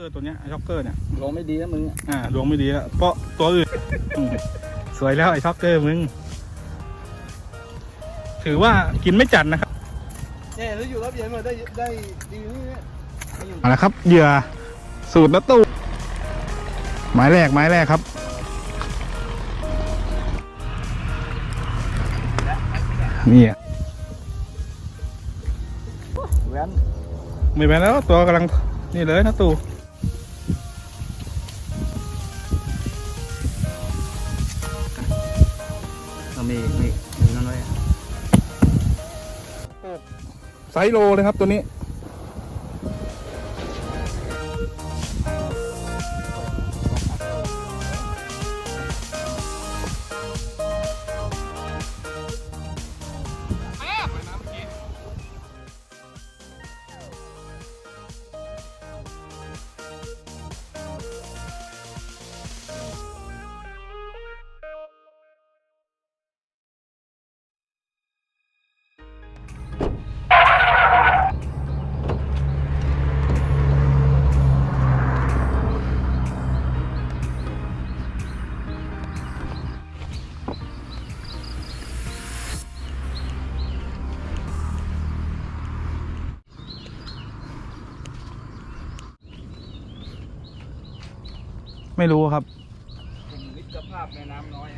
เกอร์ตัวเนี้ยไอ้ช็อกเกอร์เนี่ยลงไม่ดีนะมึงอะอ่าดวงไม่ดีแล้วเพราะตัวอื่นอืมสวยแล้วไอ้ช็อกเกอร์มึง ถือว่ากินไม่จัดนะครับเนี่ยแล้วอยู่รับเย็นมาได้ได้ดีนี่เนี่ยเอาละครับเหยื่อสูตรนัตตู้ไม้แรกไม้แรกครับ นี่อะแว้นไม่เป็นแล้วตัวกำลังนี่เลยนะตู่ เรามีมีมีน้อยๆอะ ไซส์โลเลยครับตัวนี้ ไม่รู้ครับมมิตรภาพแม่น้ำน้อย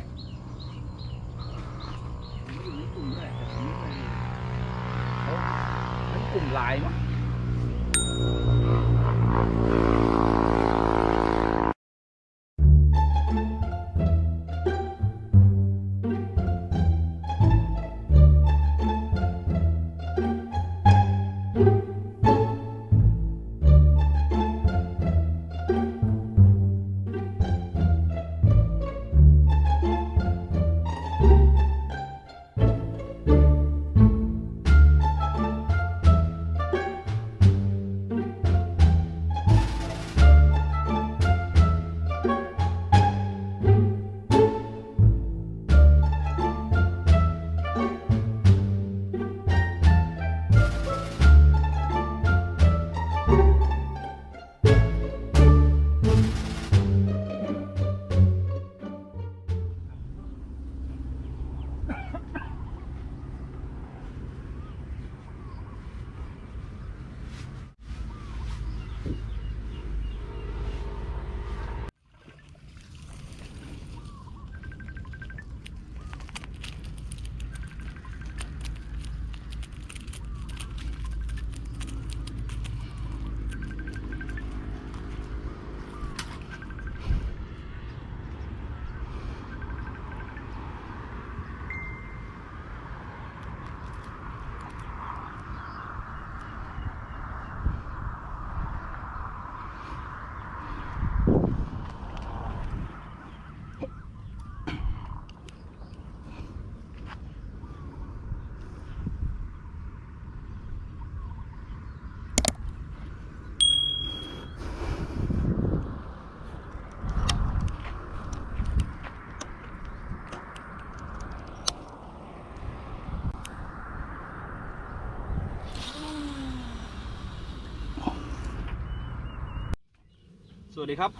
สวัสดีครับ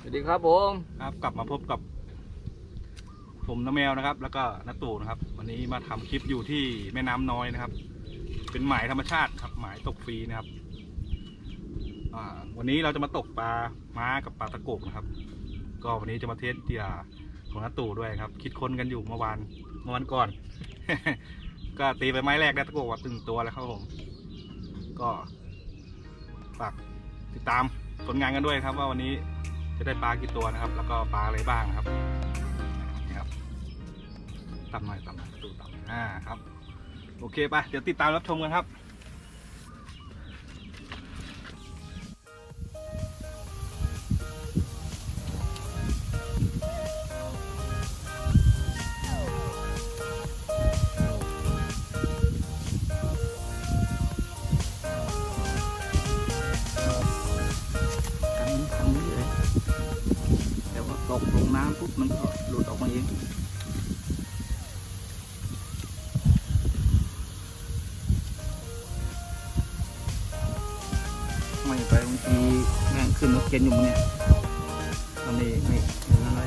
สวัสดีครับผมครับกลับมาพบกับผมน้าแมวนะครับ แล้วก็น้าตู่นะครับ วันนี้มาทำคลิปอยู่ที่แม่น้ำน้อยนะครับ เป็นหมายธรรมชาติครับหมายตกฟรีนะครับอ่าวันนี้เราจะมาตกปลาม้ากับปลาตะโกกนะครับ ก็วันนี้จะมาเทสเตียของน้าตู่ด้วยครับ คิดค้นกันอยู่เมื่อวานเมื่อวันก่อน ก็ตีไปไม้แรกได้ตะโกกว่าตึงตัวแล้วครับผม ก็ฝากติดตาม ผลงานกันด้วยครับว่าวันนี้จะได้ปลากี่ตัวนะครับ แล้วก็ปลาอะไรบ้างนะครับนี่ครับต่ำหน่อยต่ำหน่อยตูต่ำอ่าครับ โอเคไปเดี๋ยวติดตามรับชมกันครับ ไม่ไปบางทีแม่งขึ้นรถเก็นอยู่มั้งเนี่ยตอนนี่นี่อยู่นั่นอะไร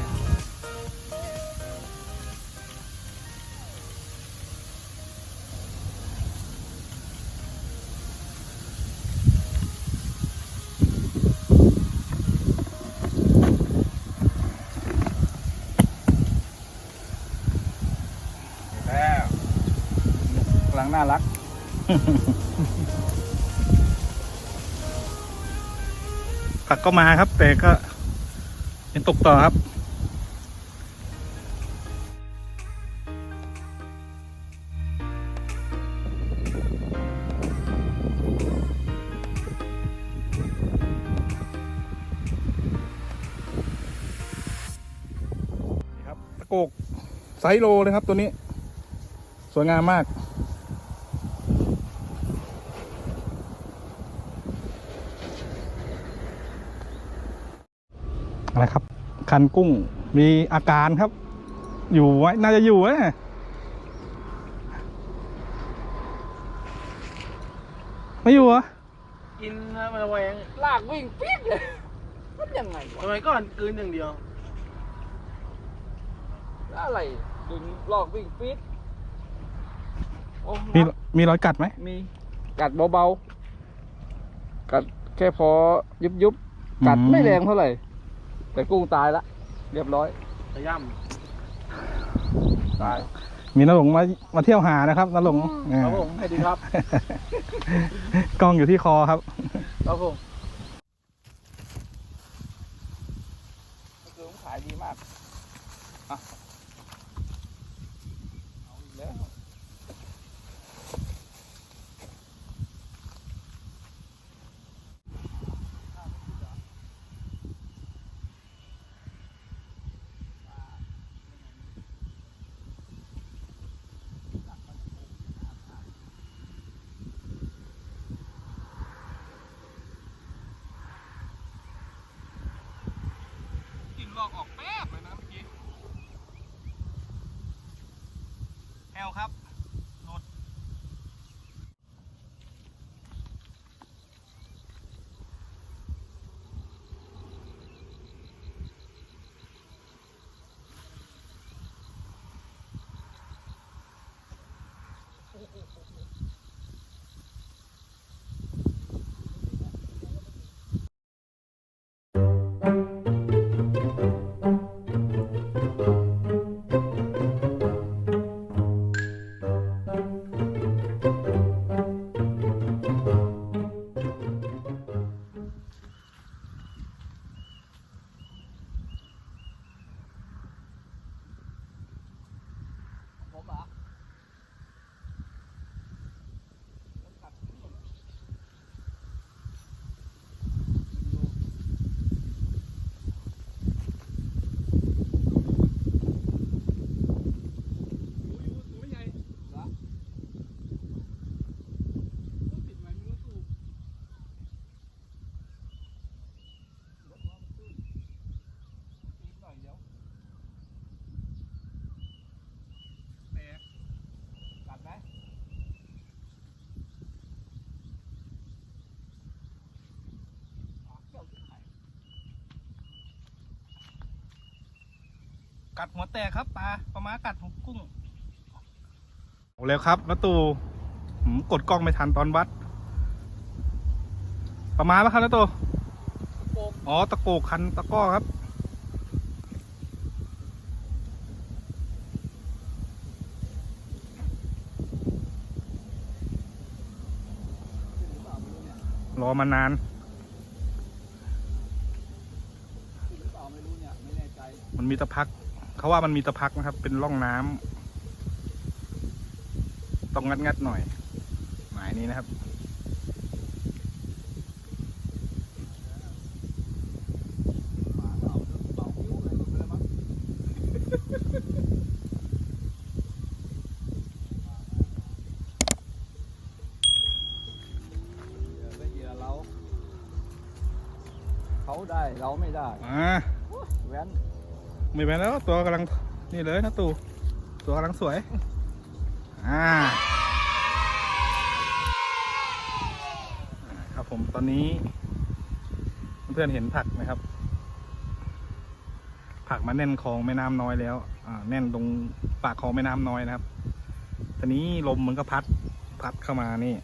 ักก็มาครับ แต่ก็ยังตกต่อครับนี่ครับตะโกกไซโลเลยครับตัวนี้ สวยงามมาก อะไร ครับคันกุ้งมีอาการครับ อยู่ไว้ น่าจะอยู่นะไม่อยู่เหรอ กินนะมันแหวงลากวิ่งปี๊ดเลยมันยังไงวะสมัยก่อนกลืนอย่างเดียวอะไรดึงลอกวิ่งปี๊ดโอ้มีมีรอยกัดไหม มีกัดเบาๆ กัดแค่พอยุบยุบๆกัดอืมไม่แรงเท่าไหร่ แต่กุ้งตายละ เรียบร้อยขย่ตาย มีน้าหลงมามาเที่ยวหานะครับน้าหลงอืมครับผมให้ดีครับ กล้องอยู่ที่คอครับ ครับผมก็คือผมขายดีมากอะเอาอีกแล้ว กินล อกออกแป๊บ กัดหัวแตกครับปลาปลาม้ากัดหัวกุ้งเอาแล้วครับนาตูผมกดกล้องไม่ทันตอนวัดปลาม้าปะครับนาตูอ๋อตะโกกคันตะกร้อครับรอมานานหรือเปล่าไม่รู้เนี่ยไม่แน่ใจมันมีตะพัก เขาว่ามันมีตะพักนะครับ เป็นร่องน้ำต้องงัดงัดๆหน่อย หมายนี้นะครับหมาเปล่าเปล่าคิ้วอะไรหลุดไปแล้วมั้งเหยื่อก็เหยื่อเราเขาได้เราไม่ได้อ่าแว้น ไม่เป็นแล้วตัวกำลังนี่เลยนะตู่ตัวกำลังสวย อ่า ครับผมตอนนี้ เพื่อนเห็นผักไหมครับ ผักมาแน่นคลองแม่น้ำน้อยแล้ว อ่า แน่นตรงปากคลองแม่น้ำน้อยนะครับทีนี้ลมมันก็พัด พัดเข้ามานี่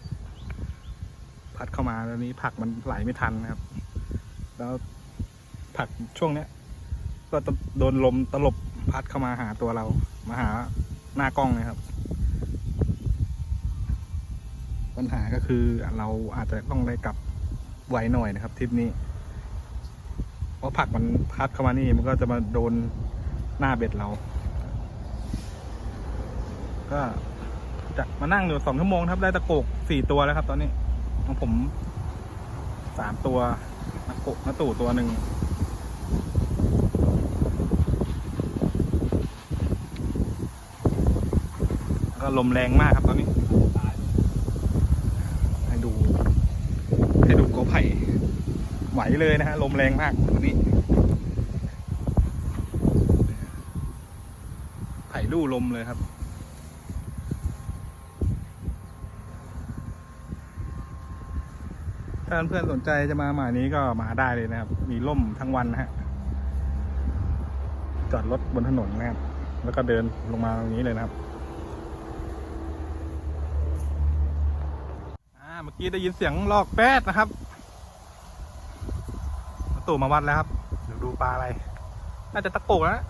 พัดเข้ามาแล้วนี้ผักมันไหลไม่ทันนะครับ แล้วผักช่วงเนี้ย ก็โดนลมตลบพัดเข้ามาหาตัวเรา มาหาหน้ากล้องนะครับ ปัญหาก็คือเราอาจจะต้องได้กลับไวหน่อยนะครับทริปนี้ เพราะผักมันพัดเข้ามานี่มันก็จะมาโดนหน้าเบ็ดเรา ก็จะมานั่งอยู่สองชั่วโมงครับ ได้ตะโกกสี่ตัวแล้วครับ ตอนนี้ของผมสามตัวนักโกกนักตู่ตัวหนึ่ง แล้ว ก็ลมแรงมากครับตอนนี้ ให้ดู ให้ดูกอไผ่ไหวเลยนะฮะลมแรงมากตอนนี้ ไผ่ลู่ลมเลยครับถ้าเพื่อนๆสนใจจะมาหมานี้ก็มาได้เลยนะครับ มีร่มทั้งวันนะฮะ จอดรถบนถนนนะครับ แล้วก็เดินลงมาตรงนี้เลยนะครับ อ่า เมื่อ กี้ได้ยินเสียงลอกแป๊ดนะครับตู่มาวัดแล้วครับเดี๋ยวดูปลาอะไร น่าจะตะโกกนะ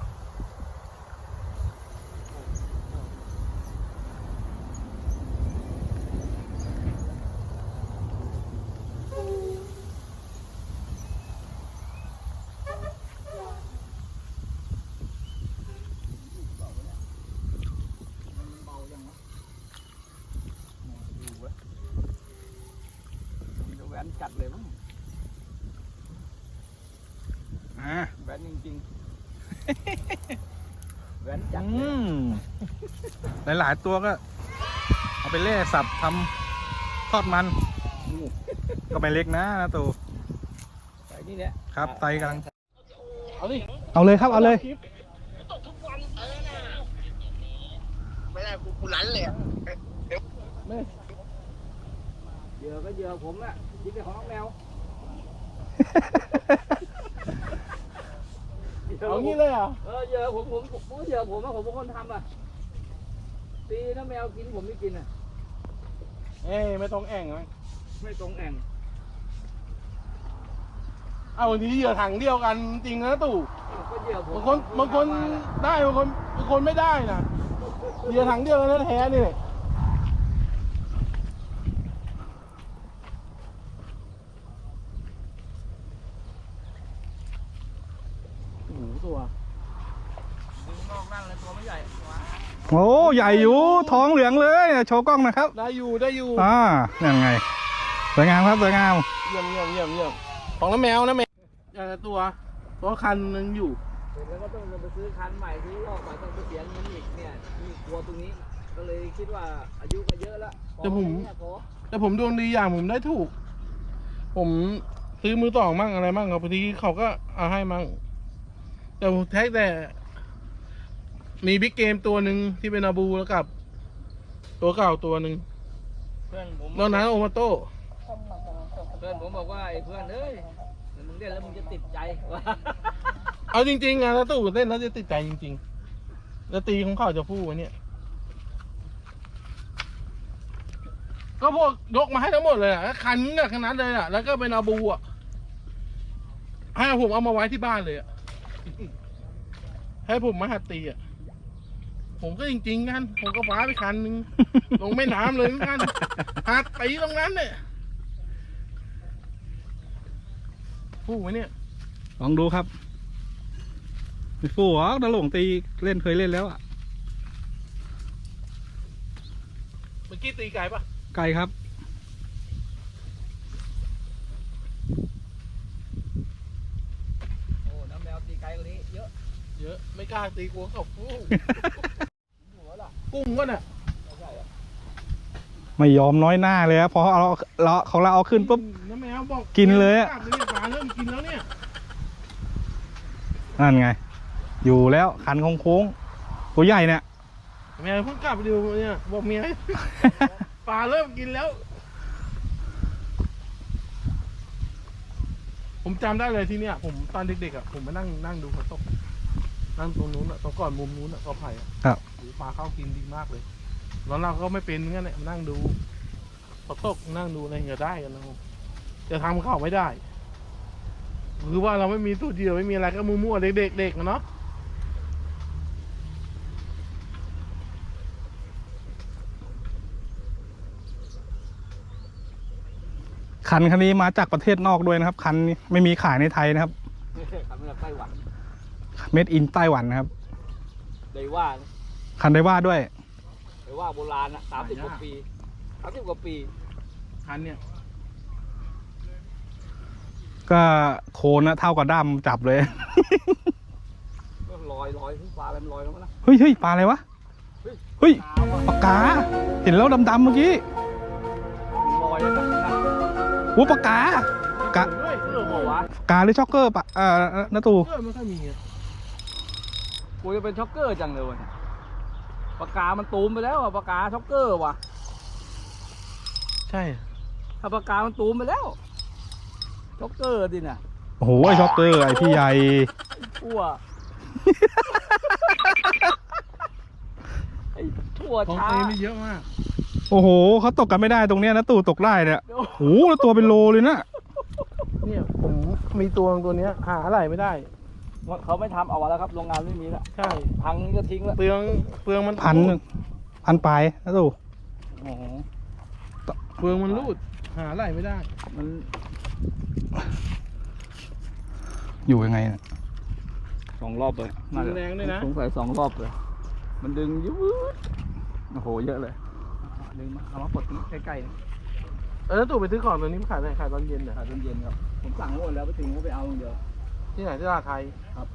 เบายังวะดูวะมัน จะแหวนจัดเลยมั้งอ่าแหวนจริงๆแหวนจัดอืเลยมหลาย ๆ ตัวก็ เอาไปเล่สับทำทอดมันก็ไม่เล็กนะนะตู่ไปนี่เนี่ยครับไตกำลังเอาดิ เอาเลยครับ เอาเลยไม่ได้กูกูรันเลยอะ เหยื่ อก็เหยื่อผมอะยิงไปของน้องแมวเอางี้เลยเหรอเออเหยื่อผมผมผมผมเหยื่อผมอะผมเป็นคนทำอะตีน้าแมวกินผมไม่กินอะเอ้ยไม่ต้องแอ่งมั้งไม่ตรงแอ่งเอาวันนี้เหยื่อถังเดียวกันจริงนะตู่ก็เหยื่อผมบางคนบางคนได้บางคนบางคนไม่ได้นะเหยื่อถังเดียวกันแท้ๆนี่แหละโอ้โหตัว ดึงนอกนั่นเลยตัวไม่ใหญ่ว้า โอ้ใหญ่อยู่ท้องเหลืองเลยโชว์กล้องนะครับ ได้อยู่ได้อยู่อ่ายังไงสวยงามครับสวยงามเยี่ยมเยี่ยมเยี่ยมเยี่ยมของน้าแมวนะแมวอย่างละตัวตัวคันหนึงอยู่เสร็จแล้วก็ต้องไปซื้อคันใหม่ซื้อลอกใหม่ต้องไปเสียเงินอีกเนี่ยมีกลัวตรงนี้ ก็เลยคิดว่าอายุก็เยอะแล้วพอแต่ผมเนี่ยพอแต่ผมดวงดีอย่างผมได้ถูก ผมซื้อมือสองมั่งอะไรมั่งครับบางทีเขาก็เอาให้มั่งแต่ผมแท็กแต่ มีบิ๊กเกมตัวหนึ่งที่เป็นอาบูแล้วกับ ตัวเก่าตัวหนึ่งเพื่อนผมนอกนั้นโอมาโต้เพื่อนผมบอกว่าไอ้เพื่อนเอ้ยมึงเล่นแล้วมึงจะติดใจว่าเอาจริงๆอะถ้าตู้เต้นแล้วจะติดใจจริงๆแล้วตีของเขาจะพูดไว้เนี่ยก็พวกยกมาให้ทั้งหมดเลยอะแล้วคันเนี่ยขนาดเลยอะแล้วก็เป็นอาบูอะให้ผมเอามาไว้ที่บ้านเลยอะให้ผมมาหัดตีอะ ผมก็จริงๆกัน ผมก็ฟ้าไปคันหนึ่ง ลงแม่น้ำเลยเหมือนกันหัดตีตรงนั้นเนี่ยพูดไว้เนี่ย ลองดูครับไม่ฟูหรอกตะหลงตีเล่นเคยเล่นแล้วอะเมื่อกี้ตีไก่ปะไกลครับ โอ้ น้ำแมวตีไกลกว่านี้เยอะ เยอะ ไม่กล้าตีกลัวเขาฟูหัวล่ะ กุ้งก็น่ะไม่ใช่อะไม่ยอมน้อยหน้าเลยครับพอเอาเราของเราเอาขึ้นปุ๊บ น้าแมวบอกกินเลยอะกบเนี่ยปลาเริ่มกินแล้วเนี่ยนั่นไง อยู่แล้วคันโค้งๆตัวใหญ่เนี่ย แมวเพิ่งกลับไปดูเนี่ยบอกเมียปลาเริ่มกินแล้วผผมจำได้เลยที่เนี้ยผมตอนเด็กๆอะผมมานั่งนั่งดูเขาตก นั่งตรงนู้นอะตรงก่อนมุมนู้นอะก็ไผ่อะครับโอ้โหปลาเข้ากินดีมากเลยแล้วเราก็ไม่เป็นงั้นเนี่ยมานั่งดูเขาตกนั่งดูอะไรเงี้ยได้กันนะผมจะทำเขาไม่ได้ คือว่าเราไม่มีตู้เดียวไม่มีอะไรก็มั่วๆเด็กๆเด็กๆอะเนาะคันคันนี้มาจากประเทศนอกด้วยนะครับ คันนี้ไม่มีขายในไทยนะครับขันมาจากไต้หวัน เมดอินไต้หวันนะครับไดว่านะคันไดว่าด้วยไดว่าโบราณนะสามสิบกว่าปีสามสิบกว่าปีคันเนี่ยก็โคนนะเท่ากับด้ามจับเลยก็ลอยลอยขึ้นฟ้าเป็นลอยแล้วมั้งนะเฮ้ยเฮ้ยปลาอะไรวะเฮ้ยเฮ้ยปากกา เห็นแล้วดำๆเมื่อกี้มันลอยเลยนะนะโอ้ปากกากะด้วยเออโอ้วะกาหรือช็อกเกอร์ปะเอ่อนาตูเออไม่ค่อยมีอะ กูจะเป็นช็อกเกอร์จังเลยวันยปากกา มันตูมไปแล้วอะปากกาช็อกเกอร์ว่ะ ใช่ ถ้าปากกา มันตูมไปแล้ว ช็อกเกอร์ดิน่ะโอ้โหไอช็อกเกอร์ไอพี่ใหญ่ทั่วไอ้ทั่วของช้า เอนี่เยอะมาก โอ้โหเขาตกกันไม่ได้ตรงเนี้ยนะตู่ตกได้เนี่ยโอ้โอ้โหแล้วตัวเป็นโลเลยนะเนี่ยผมมีตัวตัวเนี้ยหาอะไรไม่ได้ เขาไม่ทำเอาไว้แล้วครับโรงงานไม่มีแล้วใช่พังก็ทิ้งแล้วเปลืองเปลืองมันพันพันปลายนะตู่โอ้โหเปลืองมันรูด หาอะไรไม่ได้ มันอยู่ยังไงเนี่ยสองรอบเลยน่าจะแรงด้วยนะสงสัยสองรอบเลย มันดึงยืดโอ้โหเยอะเลยดึงมาเอามาปลดตรงนี้ใกล้ๆนะเออแล้วตู่ไปซื้อของตัวนี้มาขายไหนขายตอนเย็นเหรอขายตอนเย็นครับ ผมสั่งไว้หมดแล้วไปถึงก็ไปเอาอย่างเดียว ที่ไหนที่ตลาดไทยครับ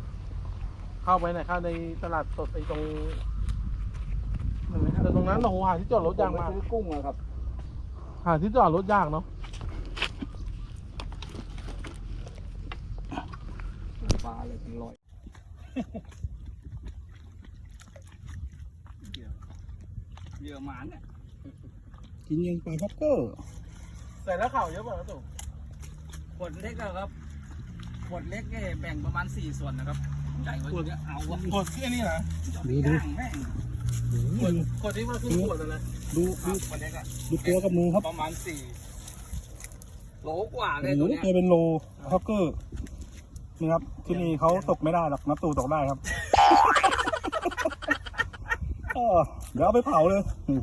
เข้าไปไหนเข้าในตลาดสดไอ้ตรงแต่ตรงนั้นโอ้โหหาที่จอดรถยากมากผไปซื้อกุ้งอะครับ หาที่จอดรถยากเนาะปลาเลยเป็นร้อยเยอะเยอะหมานเนี่ยกินยังปลาช็อกเกอร์ใส่แล้วเข่าเยอะป่ะตู่ขวดเล็กอะครับ ขวดเล็กเนี่ยแบ่งประมาณสี่ส่วนนะครับใหญ่กว่านี้เนี่ยเอาวะขวดแค่นี้นะดูดูย่างแม่งขวดขวดนี้มันคือขวดอะไรดูดูขวดเล็กอะดูตัวกับมือครับประมาณสี่โหลกว่าเลยโอ้ตัวโหเนี้ยตัวเป็นโลช็อกเกอร์นี่ครับที่นี่เขาตกไม่ได้หรอกนับตู่ตกได้ครับเออเดี๋ยวเอาไปเผาเลยอืม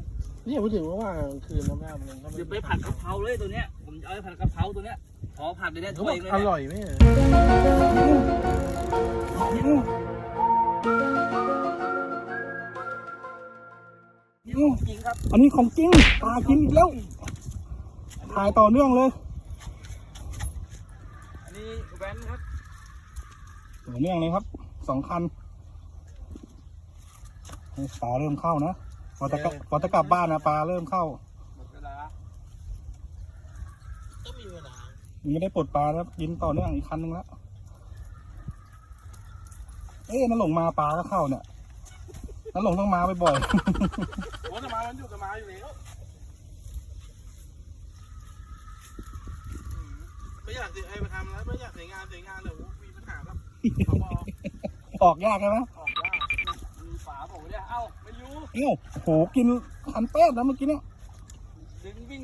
นี่พูดถึงว่าว่าคืนน้ำแม่มันก็เดี๋ยวไปผัดกะเพราเลยตัวเนี้ยผมจะเอาไปผัดกะเพราตัวเนี้ย ขอผัดไปได้เขาถ้วบอยกเลยอเนี่ยร่อยไหมอะนี่ของจริงครับอันนี้ของจริงปลากินอีกแล้ว ถ่ายต่อเนื่องเลยอันนี้แว้นครับต่อเนื่องเลยครับ สองคันนี่ปลาเริ่มเข้านะพอจะกลับพอจะกลับบ้านนะปลาเริ่มเข้าหมดเวลา ก็มีเวลา ยังไม่ได้ปลดปลาแล้วยินต่อเนื่องอีกคันนึงแล้ว เอ๊ะนั่นหลงมาปลาก็เข้าเนี่ยนั่นหลงต้องมาบ่อยโอ้จะมามันอยู่กับมาอยู่แล้วไม่อยากเสียไอ้มาทำแล้วไม่อยากเสียงานเสียงานเดี๋ยวมีปัญหาครับเขาบอกๆออกยากใช่ไหมออกยากมีฝาบอกเนี่ยเอ้าไม่รู้เอ้าโอ้โหกินคันเป๊ะแล้วเมื่อกี้เนี่ยดึงวิ่ง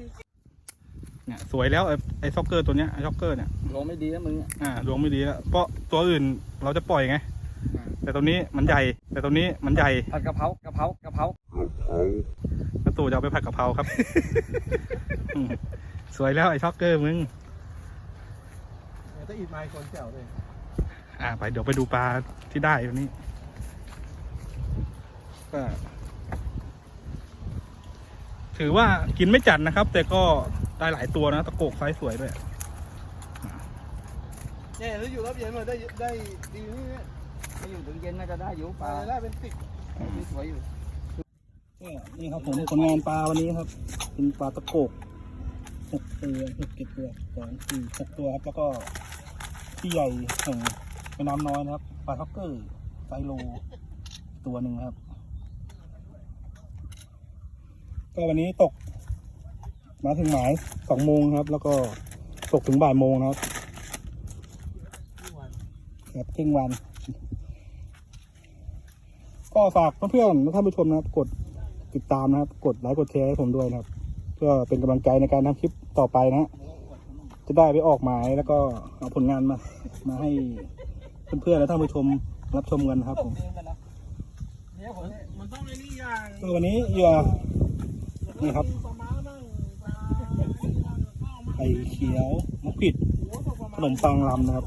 เนี่ยสวยแล้วไอ้ไอ้ซ็อกเกอร์ตัวเนี้ยไอ้ซ็อกเกอร์เนี่ยลงไม่ดีนะมึงอะอ่าดวงไม่ดีแล้วเพราะตัวอื่นเราจะปล่อยไง แต่ตัวนี้มันใหญ่ แต่ตัวนี้มันใหญ่ผัดกะเพรากะเพรากะเพราแล้วตู่จะเอาไปผัดกะเพราครับ อืมสวยแล้วไอ้ช็อกเกอร์มึงถ้าอีกไม้คนแจ๋วเลย อ่าไปเดี๋ยวไปดูปลาที่ได้วันนี้ก็ ถือว่ากินไม่จัดนะครับ แต่ก็ได้หลายตัวนะ ตะโกกไซส์สวยด้วยเนี่ยถ้าอยู่รับเย็นมาได้ได้ดีนี่เนี่ยถ้าอยู่ถึงเย็นน่าจะได้อยู่ปปลาลาได้เป็นสิบที่สวยอยู่นี่ครับผมผลงานปลาวันนี้ครับ เป็นปลาตะโกกหกตัวหกเจ็ดตัวสองสี่หกตัวครับแล้วก็ที่ใหญ่แห่งแม่น้ำน้อยนะครับปลาท็อกเกอร์ไซโลตัวหนึ่งครับ ก็วันนี้ตก มาถึงหมายสองโมงครับ แล้วก็ตกถึงบ่ายโมงนะครับครับเก้งวัน ก็ฝากเพื่อนๆและท่านผู้ชมนะครับ กดติดตามนะครับ กดไลค์กดแชร์ให้ผมด้วยนะครับ เพื่อเป็นกำลังใจในการทำคลิปต่อไปนะฮะจะได้ไปออกหมายแล้วก็เอาผลงานมา มาให้เพื่อนๆและท่านผู้ชมรับชมกันนะครับผมมันต้องไอ้นี่อย่างก็วันนี้เหยื่อ นี่ครับไข่เขียวมะขิดขนมปังลำนะครับ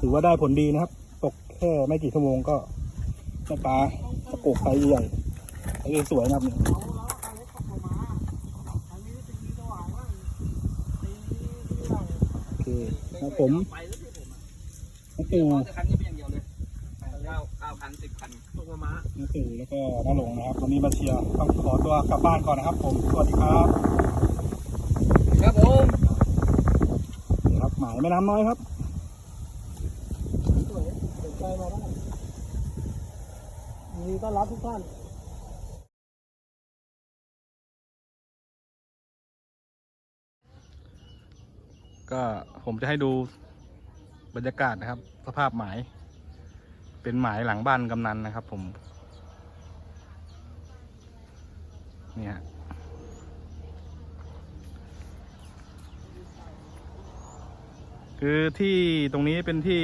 ถือว่าได้ผลดีนะครับ ตกแค่ไม่กี่ชั่วโมงก็ได้ปลาตะโกกไซใหญ่ไซส์สวยนะครับโอเคครับผมไปแล้วที่ผมอะน้าตู่ขอแต่คั นตกมาน้าตู่แล้วก็น้าหลงนะครับวันนี้มาเชียร์ต้องขอตัวกลับบ้านก่อนนะครับ ผมสวัสดีครับ ครับผมนี่ครับหมายแม่น้ำน้อยครับสนใจมาได้ยินดีต้อนรับทุกท่านก็ผมจะให้ดูบรรยากาศนะครับ สภาพหมาย เป็นหมายหลังบ้านกำนันนะครับผมนี่ฮะคือที่ตรงนี้เป็นที่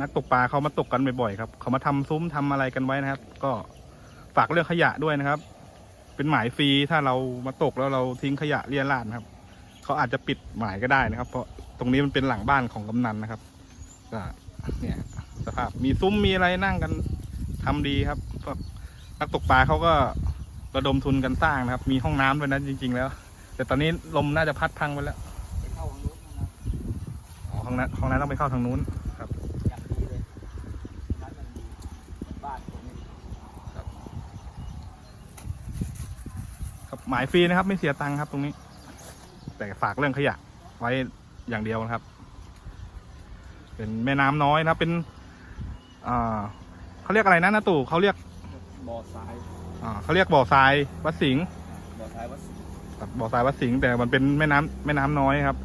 นักตกปลาเขามาตกกันบ่อยๆครับ เขามาทำซุ้มทำอะไรกันไว้นะครับ ก็ฝากเรื่องขยะด้วยนะครับ เป็นหมายฟรีถ้าเรามาตกแล้วเราทิ้งขยะเลี่ยราดนะครับ เขาอาจจะปิดหมายก็ได้นะครับ เพราะตรงนี้มันเป็นหลังบ้านของกำนันนะครับก็ เนี่ยสภาพมีซุ้มมีอะไรนั่งกันทำดีครับพวกนักตกปลาเขาก็ระดมทุนกันสร้างนะครับ มีห้องน้ำด้วยนะจริง ๆ แล้ว แต่ตอนนี้ลมน่าจะพัดพังไปแล้วไปเข้าของนู้นนะอ๋อห้องนั้นห้องนั้นต้องไปเข้าทางนู้นครับอย่างดีเลยร้านมันดีบ้านผมนี่ครับหมายฟรีนะครับ ไม่เสียตังค์ครับตรงนี้ แต่ฝากเรื่องขยะไว้อย่างเดียวนะครับ เป็นแม่น้ำน้อยนะครับเป็นอ่าเขาเรียกอะไรนะนาตู่เขาเรียกบ่อทรายอ่าเขาเรียกบ่อทรายวัดสิงห์บ่อทรายวัดครับบ่อทรายวัดสิงห์แต่มันเป็นแม่น้ำแม่น้ำน้อยครับ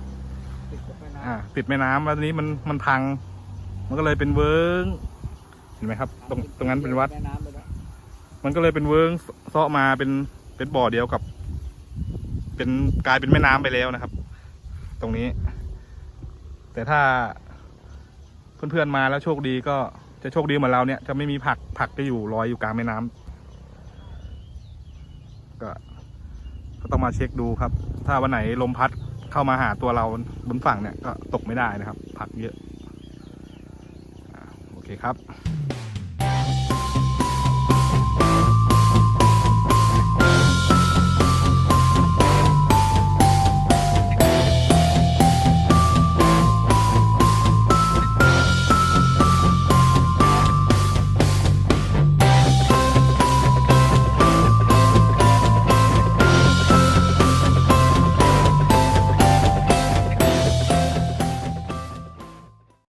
ติดกับแม่น้อ่าติดแม่น้ำแล้วทีนี้มันมันพัง มันก็เลยเป็นเวิ้งเห็นไหมครับำตรงตรงนั้นเป็นวัด แม่น้ำเลยนะมันก็เลยเป็นเวิ้งเซาะมาเป็นเป็นบ่อเดียวกับ เป็นกลายเป็นแม่น้ำไปแล้วนะครับ ตรงนี้ แต่ถ้า เพื่อนๆมาแล้วโชคดีก็จะโชคดีเหมือนเราเนี่ย จะไม่มีผักผักจะอยู่ลอยอยู่กลางแม่น้ำก็ก็ต้องมาเช็คดูครับ ถ้าวันไหนลมพัดเข้ามาหาตัวเราบนฝั่งเนี่ยก็ตกไม่ได้นะครับ ผักเยอะโอเคครับ